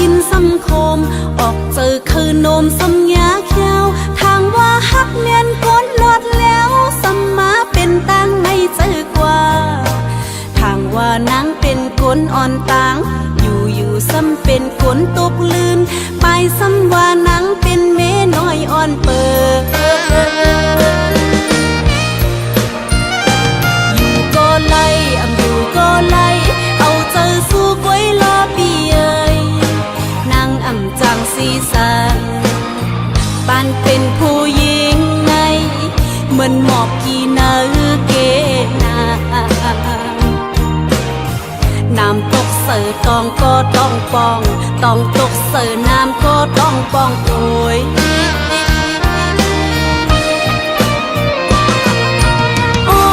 กินสังคม ออกเจอคือนมสมยาเขียวทางว่าฮักเมียนก้นหลอดแล้วสมมาเป็นตังไม่เจอกว่า ทางว่านางเป็นคนอ่อนตาง อยู่อยู่ซ้ำเป็นคนตกลืน ไปซ้ำว่านางเป็นเมน้อยอ่อนเปิด มือนหมอกกีนาเกนาน้ำตกเสือตองก็ต้องปอง ต้องตกเสือน้ำก็ต้องปองโอยอ๋อ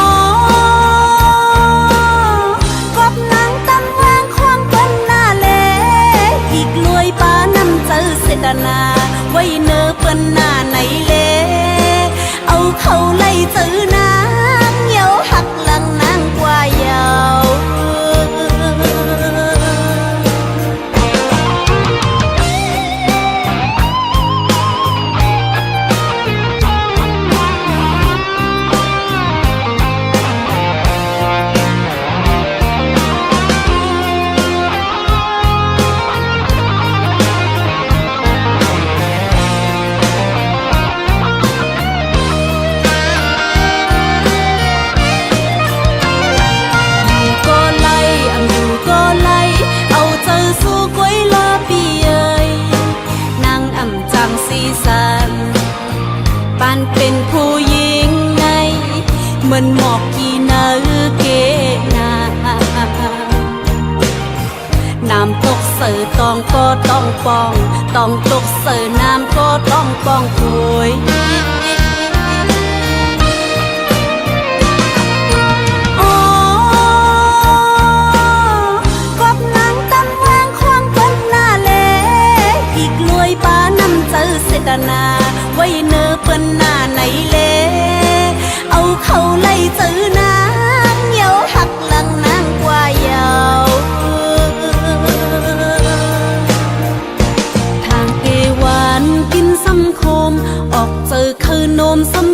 กบนางตำวางควางเป็นนาเลอีกลวยป้านำเจอเสดนาไว้เนอเปิ้นนาน กานเป็นผู้หญิงไง มันหมอกกีนาเกนาน้ำตกเสือต้องก็ต้องปอง ต้องตกเสือน้ำก็ต้องปองคุย สตนาไว้เนอเปิ้นหน้าไหนเล เอาเขาไล่จื้อนางเยาหักหลังนางกว่าเยาวทางเอวานกินซ้ำคม ออกเจอคือนมซ้ำ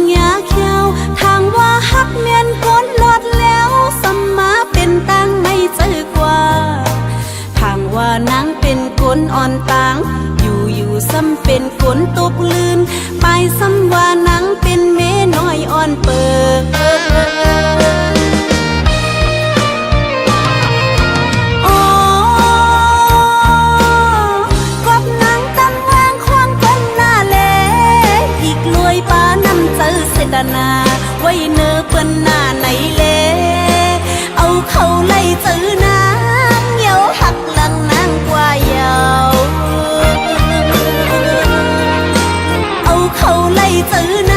อ่อนตาง อยู่อยู่ซ้ำเป็นคนตกลื่น ไปซ้ำว่านางเป็นเมน้อยอ่อนเปิดอ๋อกบนางตำวางควางเป็นาเลอีกลวยป้านำเจอเสดนา ไว้เนอเปิ้นหน้าไหนเล เ